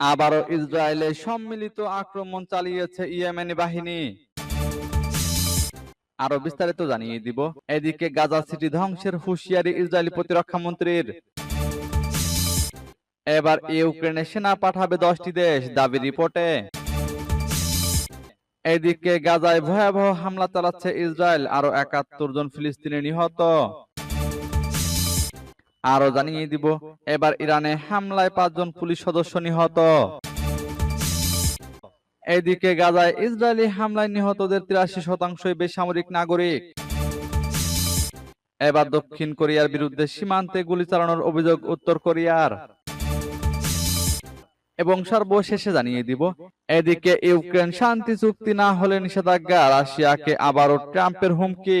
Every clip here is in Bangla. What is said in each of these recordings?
আবারও ইসরায়েলে সম্মিলিত আক্রমণ চালিয়েছে ইয়েমেনি বাহিনী। আরও বিস্তারিত জানিয়ে দিব। এদিকে গাজা সিটি ধ্বংসের হুঁশিয়ারি ইসরায়েলি প্রতিরক্ষা মন্ত্রীর। এবার ইউক্রেনে সেনা পাঠাবে দশটি দেশ, দাবি রিপোর্টে। এদিকে গাজায় ভয়াবহ হামলা চালাচ্ছে ইসরায়েল, আরও একাত্তর জন ফিলিস্তিনি নিহত। আরও জানিয়ে দিব, এবার ইরানে হামলায় পাঁচজন পুলিশ সদস্য নিহত। এদিকে গাজায় ইসরায়েলি হামলায় নিহতদের তিরাশি শতাংশই বেসামরিক নাগরিক। এবার দক্ষিণ কোরিয়ার বিরুদ্ধে সীমান্তে গুলি চালানোর অভিযোগ উত্তর কোরিয়ার। এবং সর্বশেষে জানিয়ে দিব, এদিকে ইউক্রেন শান্তি চুক্তি না হলে নিষেধাজ্ঞা, রাশিয়াকে আবারও ট্রাম্পের হুমকি।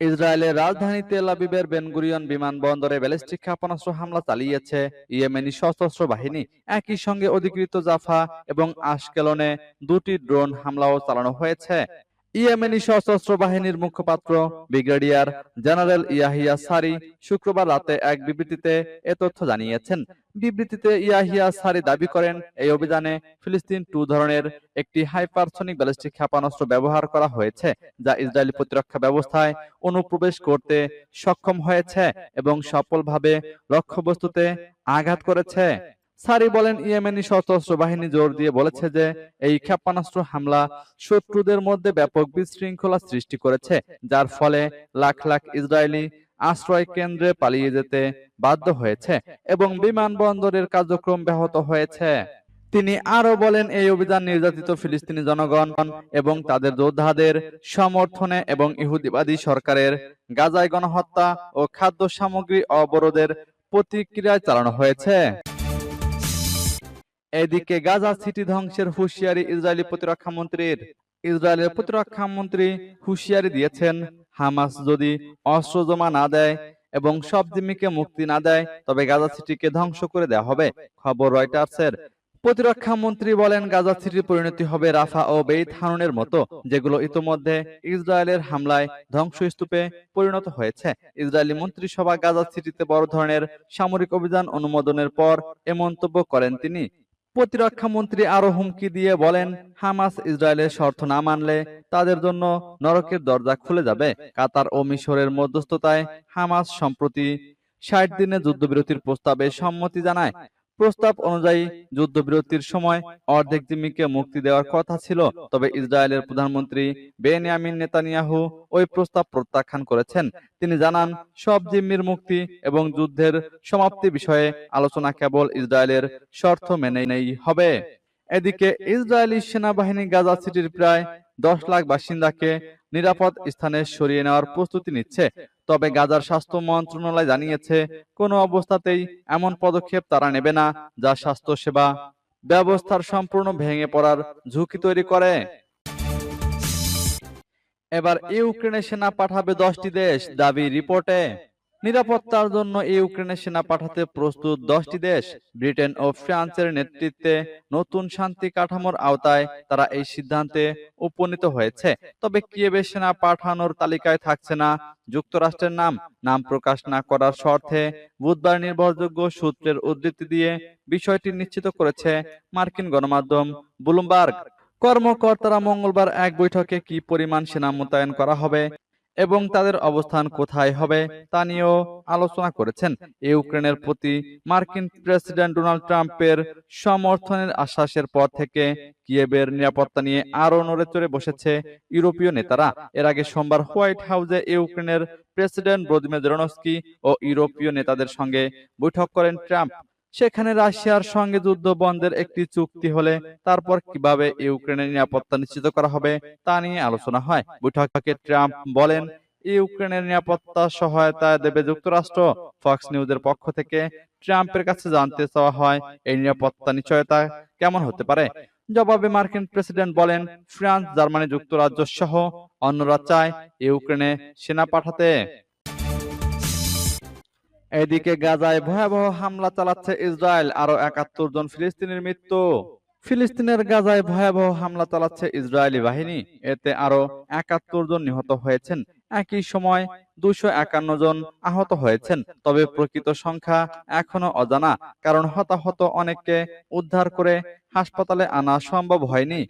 ইসরায়েলের রাজধানী তেল আবিবের বেনগুরিয়ন বিমানবন্দরে ব্যালিস্টিক ক্ষেপণাস্ত্র হামলা চালিয়েছে ইয়েমেনি সশস্ত্র বাহিনী। একই সঙ্গে অধিকৃত জাফা এবং আশকেলনে দুটি ড্রোন হামলাও চালানো হয়েছে। ইয়েমেনি সশস্ত্র বাহিনীর মুখপাত্র, ব্রিগেডিয়ার জেনারেল ইয়াহিয়া সারি শুক্রবার রাতে এক বিবৃতিতে এ তথ্য জানিয়েছেন। বিবৃতিতে ইয়াহিয়া সারি দাবি করেন, এই অভিযানে ফিলিস্তিন টু ধরনের একটি হাইপারসনিক ব্যালিস্টিক ক্ষেপণাস্ত্র ব্যবহার করা হয়েছে, যা ইসরায়েলি প্রতিরক্ষা ব্যবস্থায় অনুপ্রবেশ করতে সক্ষম হয়েছে এবং সফলভাবে লক্ষ্যবস্তুতে আঘাত করেছে। সারি বলেন ইয়েমেনি সশস্ত্র বাহিনী জোর দিয়ে বলেছে যে এই ক্ষেপণাস্ত্র হামলা শত্রুদের মধ্যে ব্যাপক বিশৃঙ্খলা সৃষ্টি করেছে, যার ফলে লাখ লাখ ইসরায়েলি আশ্রয় কেন্দ্রে পালিয়ে যেতে বাধ্য হয়েছে এবং বিমানবন্দরের কার্যক্রম ব্যাহত হয়েছে। তিনি আরও বলেন, এই অভিযান নির্যাতিত ফিলিস্তিনি জনগণ এবং তাদের যোদ্ধাদের সমর্থনে এবং ইহুদিবাদী সরকারের গাজায় গণহত্যা ও খাদ্য সামগ্রী অবরোধের প্রতিক্রিয়ায় চালানো হয়েছে। এদিকে গাজা সিটি ধ্বংসের হুঁশিয়ারি ইসরায়েলি প্রতিরক্ষা মন্ত্রীর ইসরায়েলের প্রতিরক্ষা মন্ত্রী হুঁশিয়ারি দিয়েছেন হামাস যদি অস্ত্র জমা না দেয় এবং সব জিম্মিকে মুক্তি না দেয় তবে গাজা সিটিকে ধ্বংস করে দেওয়া হবে। খবর রয়টার্সের। প্রতিরক্ষা মন্ত্রী বলেন গাজা সিটির পরিণতি হবে রাফা ও বেইত হানুনের মতো যেগুলো ইতোমধ্যে ইসরায়েলের হামলায় ধ্বংসস্তূপে পরিণত হয়েছে। ইসরায়েলি মন্ত্রিসভা গাজা সিটিতে বড় ধরনের সামরিক অভিযান অনুমোদনের পর এ মন্তব্য করেন তিনি। প্রতিরক্ষা মন্ত্রী আরও হুমকি দিয়ে বলেন, হামাস ইসরায়েলের শর্ত না মানলে তাদের জন্য নরকের দরজা খুলে যাবে। কাতার ও মিশরের মধ্যস্থতায় হামাস সম্প্রতি ষাট দিনে যুদ্ধবিরতির প্রস্তাবে সম্মতি জানায়। প্রস্তাব অনুযায়ী যুদ্ধবিরতির সময় অর্ধেক জিম্মিকে মুক্তি দেওয়ার কথা ছিল। তবে ইসরায়েলের প্রধানমন্ত্রী বেনিয়ামিন নেতানিয়াহু ওই প্রস্তাব প্রত্যাখ্যান করেছেন। তিনি জানান, সব জিম্মির মুক্তি এবং যুদ্ধের সমাপ্তি বিষয়ে আলোচনা কেবল ইসরায়েলের শর্ত মেনে নেই হবে। এদিকে ইসরায়েলি সেনাবাহিনী গাজা সিটির প্রায় দশ লাখ বাসিন্দাকে নিরাপদ স্থানে সরিয়ে নেওয়ার প্রস্তুতি নিচ্ছে। তবে গাজার স্বাস্থ্য মন্ত্রণালয় জানিয়েছে, কোনো অবস্থাতেই এমন পদক্ষেপ তারা নেবে না যা স্বাস্থ্য সেবা ব্যবস্থার সম্পূর্ণ ভেঙে পড়ার ঝুঁকি তৈরি করে। এবার ইউক্রেনে সেনা পাঠাবে দশটি দেশ, দাবি রিপোর্টে। নিরাপত্তার জন্য ইউক্রেনে সেনা পাঠাতে প্রস্তুত দশটি দেশ, ব্রিটেন ও ফ্রান্সের নেতৃত্বে নতুন শান্তি কাঠামোর আওতায় তারা এই সিদ্ধান্তে উপনীত হয়েছে। তবে কিয়েবে সেনা পাঠানোর তালিকায় থাকছে না যুক্তরাষ্ট্রের নাম। নাম প্রকাশ না করার শর্তে বুধবার নির্ভরযোগ্য সূত্রের উদ্ধৃতি দিয়ে বিষয়টি নিশ্চিত করেছে মার্কিন গণমাধ্যম ব্লুমবার্গ। কর্মকর্তারা মঙ্গলবার এক বৈঠকে কি পরিমাণ সেনা মোতায়েন করা হবে এবং তাদের অবস্থান কোথায় হবে তা নিয়েও আলোচনা করেছেন। ইউক্রেনের প্রতি মার্কিন প্রেসিডেন্ট ডোনাল্ড ট্রাম্পের সমর্থনের আশ্বাসের পর থেকে কিয়েবের নিরাপত্তা নিয়ে আরও নড়ে চড়ে বসেছে ইউরোপীয় নেতারা। এর আগে সোমবার হোয়াইট হাউসে ইউক্রেনের প্রেসিডেন্ট ভ্লাদিমির জেলেনস্কি ও ইউরোপীয় নেতাদের সঙ্গে বৈঠক করেন ট্রাম্প। সেখানে রাশিয়ার সঙ্গে যুদ্ধ বন্ধের একটি চুক্তি হলে তারপর কীভাবে ইউক্রেনের নিরাপত্তা নিশ্চিত করা হবে তা নিয়ে আলোচনা হয়। বৈঠকে ট্রাম্প বলেন, ইউক্রেনের নিরাপত্তা সহায়তা দেবে যুক্তরাষ্ট্র। ফক্স নিউজের পক্ষ থেকে ট্রাম্পের কাছে জানতে চাওয়া হয়, এই নিরাপত্তা নিশ্চয়তা কেমন হতে পারে। জবাবে মার্কিন প্রেসিডেন্ট বলেন, ফ্রান্স, জার্মানি যুক্তরাজ্য সহ অন্যরা চায় ইউক্রেনে সেনা পাঠাতে এদিকে গাজায় ভয়াবহ হামলা চালাচ্ছে ইসরায়েল আরও একাত্তর জন ফিলিস্তিনির মৃত্যু। ফিলিস্তিনের গাজায় ভয়াবহ হামলা চালাচ্ছে ইসরায়েলি বাহিনী। এতে আরও একাত্তর জন নিহত হয়েছেন। একই সময় দুশো একান্ন জন আহত হয়েছেন। তবে প্রকৃত সংখ্যা এখনও অজানা, কারণ হতাহত অনেককে উদ্ধার করে হাসপাতালে আনা সম্ভব হয়নি।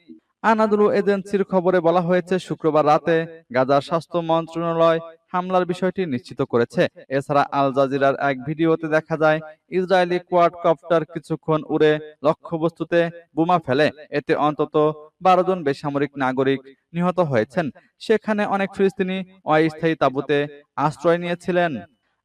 আনাদুলু এজেন্সির খবরে বলা হয়েছে, শুক্রবার রাতে গাজার স্বাস্থ্য মন্ত্রণালয় হামলার বিষয়টি নিশ্চিত করেছে। এছাড়া আল জাজিরার এক ভিডিওতে দেখা যায়, ইসরায়েলি কোয়াডকপ্টার কিছুক্ষণ উড়ে লক্ষ্যবস্তুতে বোমা ফেলে। এতে অন্তত বারো জন বেসামরিক নাগরিক নিহত হয়েছেন। সেখানে অনেক ফিলিস্তিনি অস্থায়ী তাঁবুতে আশ্রয় নিয়েছিলেন।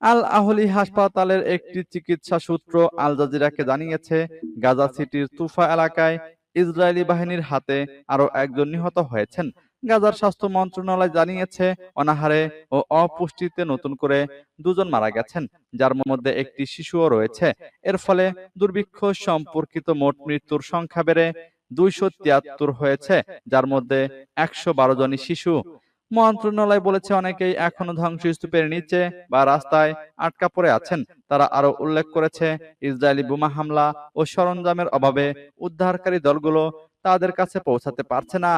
আল আহলি হাসপাতালের একটি চিকিৎসা সূত্র আল জাজিরাকে জানিয়েছে, গাজা সিটির তুফা এলাকায় ইসরায়েলি বাহিনীর হাতে আরও একজন নিহত হয়েছেন। গাজার স্বাস্থ্য মন্ত্রণালয় জানিয়েছে, অনাহারে ও অপুষ্টিতে নতুন করে দুজন মারা গেছেন, যার মধ্যে একটি শিশুও রয়েছে। এর ফলে দুর্ভিক্ষ সম্পর্কিত মোট মৃত্যুর সংখ্যা বেড়ে দুইশো তিয়াত্তর হয়েছে, যার মধ্যে একশো বারো জনই শিশু। মন্ত্রণালয় বলেছে অনেকেই এখনও ধ্বংসস্তূপের নিচে বা রাস্তায় আটকা পড়ে আছেন। তারা আরও উল্লেখ করেছে, ইসরায়েলি বোমা হামলা ও সরঞ্জামের অভাবে উদ্ধারকারী দলগুলো তাদের কাছে পৌঁছাতে পারছে না।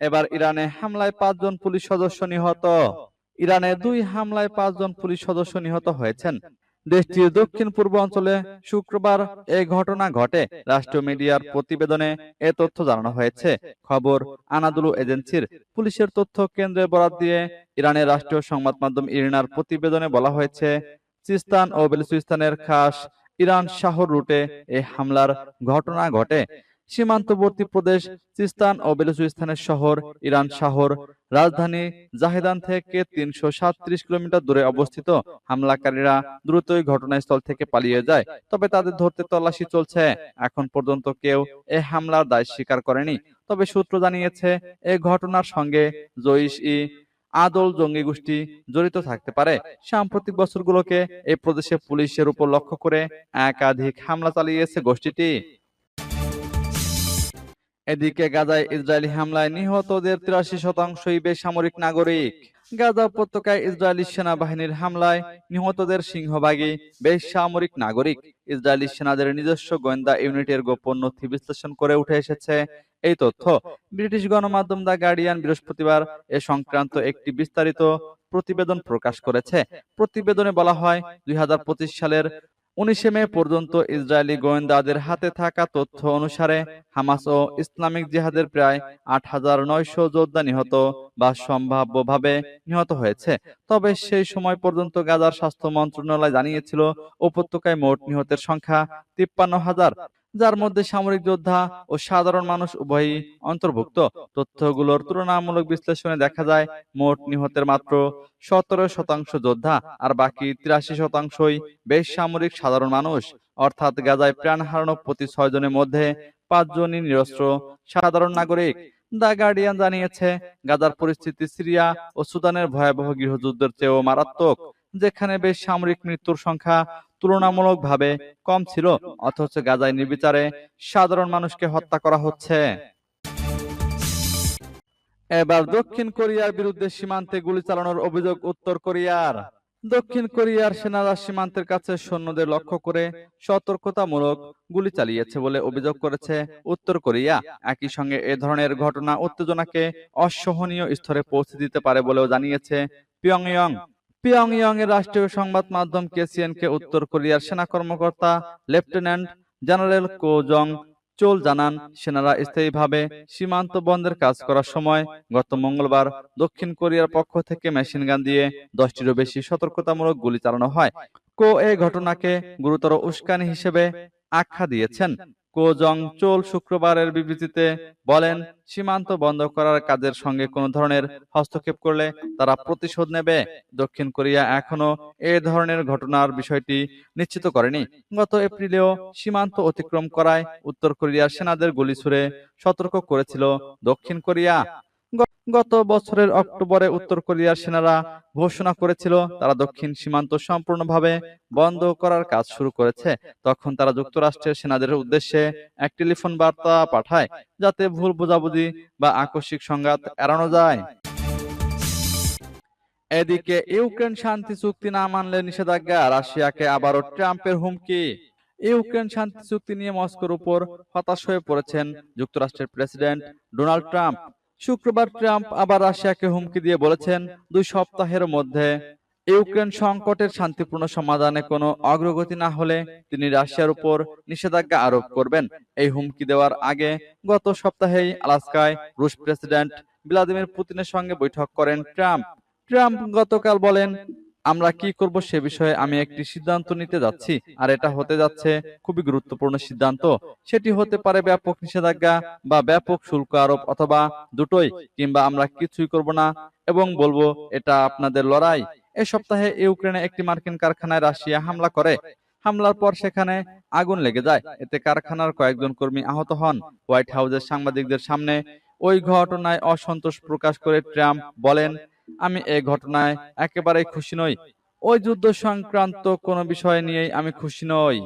এবার ইরানে হামলায় পাঁচজন পুলিশ সদস্য নিহত। ইরানে দুই হামলায় পাঁচজন পুলিশ সদস্য নিহত হয়েছেন। দেশটির দক্ষিণ পূর্ব অঞ্চলে শুক্রবার এই ঘটনা ঘটে। রাষ্ট্রীয় মিডিয়ার প্রতিবেদনে এ তথ্য জানানো হয়েছে। খবর আনাদুলু এজেন্সির পুলিশের তথ্য কেন্দ্রে বরাদ দিয়ে ইরানের রাষ্ট্রীয় সংবাদ মাধ্যম ইরিনার প্রতিবেদনে বলা হয়েছে সিস্তান ও বেলুচিস্তানের খাস ইরান শাহর রুটে এই হামলার ঘটনা ঘটে। সীমান্তবর্তী প্রদেশ, সিস্তান ও বেলুচিস্তানের শহর, ইরান শহর রাজধানী জাহেদান থেকে তিনশো কিলোমিটার দূরে অবস্থিত। হামলাকারীরা দ্রুতই ঘটনাস্থল থেকে পালিয়ে যায়, তবে তাদের ধরতে তল্লাশি চলছে। এখন পর্যন্ত কেউ এ হামলার দায় স্বীকার করেনি, তবে সূত্র জানিয়েছে, এ ঘটনার সঙ্গে জইশ ই আদল জঙ্গি গোষ্ঠী জড়িত থাকতে পারে। সাম্প্রতিক বছরগুলোকে এই প্রদেশে পুলিশের উপর লক্ষ্য করে একাধিক হামলা চালিয়েছে গোষ্ঠীটি। এদিকে গাজায় ইসরায়েলি হামলায় নিহতদের তিরাশি শতাংশই বেসামরিক নাগরিক। গাজা উপত্যকায় ইসরায়েলি সেনাবাহিনীর হামলায় নিহতদের সিংহভাগই বেসামরিক নাগরিক। ইসরায়েলি সেনাদের নিজস্ব গোয়েন্দা ইউনিটের গোপন নথি বিশ্লেষণ করে উঠে এসেছে। এই তথ্য ব্রিটিশ গণমাধ্যম দ্য গার্ডিয়ান বৃহস্পতিবার এ সংক্রান্ত একটি বিস্তারিত প্রতিবেদন প্রকাশ করেছে। প্রতিবেদনে বলা হয়, দুই হাজার পঁচিশ সালের উনিশে মে পর্যন্ত ইসরায়েলি গোয়েন্দাদের হাতে থাকা তথ্য অনুসারে, হামাস ও ইসলামিক জিহাদের প্রায় আট হাজার নয়শো যোদ্ধা নিহত বা সম্ভাব্যভাবে নিহত হয়েছে। তবে সেই সময় পর্যন্ত গাজার স্বাস্থ্য মন্ত্রণালয় জানিয়েছিল, উপত্যকায় মোট নিহতের সংখ্যা তিপ্পান্ন হাজার। যার মধ্যে সামরিক যোদ্ধা ও সাধারণ মানুষ উভয়ই অন্তর্ভুক্ত। তথ্যগুলোর তুলনামূলক বিশ্লেষণে দেখা যায়, মোট নিহতের মাত্র সতেরো শতাংশ যোদ্ধা আর বাকি তিরাশি শতাংশই বেসামরিক সাধারণ মানুষ। অর্থাৎ গাজায় প্রাণ হারানো প্রতি ছয় জনের মধ্যে পাঁচজনই নিরস্ত্র সাধারণ নাগরিক। দ্য গার্ডিয়ান জানিয়েছে, গাজার পরিস্থিতি সিরিয়া ও সুদানের ভয়াবহ গৃহযুদ্ধের চেয়েও মারাত্মক, যেখানে বেশ সামরিক মৃত্যুর সংখ্যা তুলনামূলকভাবে কম ছিল, অথচ গাজায় নির্বিচারে সাধারণ মানুষকে হত্যা করা হচ্ছে। এবার দক্ষিণ কোরিয়ার বিরুদ্ধে সীমান্তে গুলি চালানোর অভিযোগ উত্তর কোরিয়ার। দক্ষিণ কোরিয়ার সেনারা সীমান্তের কাছে সৈন্যদের লক্ষ্য করে সতর্কতামূলক গুলি চালিয়েছে বলে অভিযোগ করেছে উত্তর কোরিয়া। একই সঙ্গে এ ধরনের ঘটনা উত্তেজনাকে অসহনীয় স্তরে পৌঁছে দিতে পারে বলেও জানিয়েছে পিয়ংইয়ং। পিয়ংইয়ং এর রাষ্ট্রীয় সংবাদ মাধ্যম কেসিএন কে উত্তর কোরিয়ার সেনা কর্মকর্তা lieutenant general Ko Jong Chol জানান, সেনারা স্থায়ীভাবে সীমান্ত বন্ধের কাজ করার সময় গত মঙ্গলবার দক্ষিণ কোরিয়ার পক্ষ থেকে মেশিন গান দিয়ে দশটিরও বেশি সতর্কতামূলক গুলি চালানো হয়। কো এ ঘটনাকে গুরুতর উস্কানি হিসেবে আখ্যা দিয়েছেন। কো জং চোল শুক্রবারের বিবৃতিতে বলেন, সীমান্ত বন্ধ করার কাজের সঙ্গে কোনো ধরনের হস্তক্ষেপ করলে তারা প্রতিশোধ নেবে। দক্ষিণ কোরিয়া এখনও এ ধরনের ঘটনার বিষয়টি নিশ্চিত করেনি। গত এপ্রিলেও সীমান্ত অতিক্রম করায় উত্তর কোরিয়ার সেনাদের গুলি ছুড়ে সতর্ক করেছিল দক্ষিণ কোরিয়া। গত বছরের অক্টোবরে উত্তর কোরিয়ার সেনারা ঘোষণা করেছিল, তারা দক্ষিণ সীমান্ত সম্পূর্ণভাবে বন্ধ করার কাজ শুরু করেছে। তখন তারা যুক্তরাষ্ট্রের সেনাদের উদ্দেশ্যে এক টেলিফোন বার্তা পাঠায়, যাতে ভুল বোঝাবুঝি বা আকস্মিক সংঘাত এড়ানো যায়। এদিকে ইউক্রেন শান্তি চুক্তি না মানলে নিষেধাজ্ঞা, রাশিয়াকে আবারও ট্রাম্পের হুমকি। ইউক্রেন শান্তি চুক্তি নিয়ে মস্কোর উপর হতাশ হয়ে পড়েছেন যুক্তরাষ্ট্রের প্রেসিডেন্ট ডোনাল্ড ট্রাম্প। শুক্রবার ট্রাম্প আবার রাশিয়াকে হুমকি দিয়ে বলেছেন, দুই সপ্তাহের মধ্যে ইউক্রেন সংকটের শান্তিপূর্ণ সমাধানে কোনো অগ্রগতি না হলে তিনি রাশিয়ার উপর নিষেধাজ্ঞা আরোপ করবেন। এই হুমকি দেওয়ার আগে গত সপ্তাহেই আলাস্কায় রুশ প্রেসিডেন্ট ভ্লাদিমির পুতিনের সঙ্গে বৈঠক করেন ট্রাম্প। ট্রাম্প গতকাল বলেন আমরা কি করব সে বিষয়ে আমি একটি সিদ্ধান্ত নিতে যাচ্ছি, আর এটা হতে যাচ্ছে খুবই গুরুত্বপূর্ণ সিদ্ধান্ত। সেটি হতে পারে ব্যাপক নিষেধাজ্ঞা বা ব্যাপক শুল্ক আরোপ অথবা দুটোই, কিংবা আমরা কিছুই করব না এবং বলব, এটা আপনাদের লড়াই। এ সপ্তাহে ইউক্রেনে একটি মার্কিন কারখানায় রাশিয়া হামলা করে। হামলার পর সেখানে আগুন লেগে যায়। এতে কারখানার কয়েকজন কর্মী আহত হন। হোয়াইট হাউসের সাংবাদিকদের সামনে ওই ঘটনায় অসন্তোষ প্রকাশ করে ট্রাম্প বলেন আমি এই ঘটনায় একেবারেই খুশি নই। ওই যুদ্ধ সংক্রান্ত কোনো বিষয় নিয়েই আমি খুশি নই।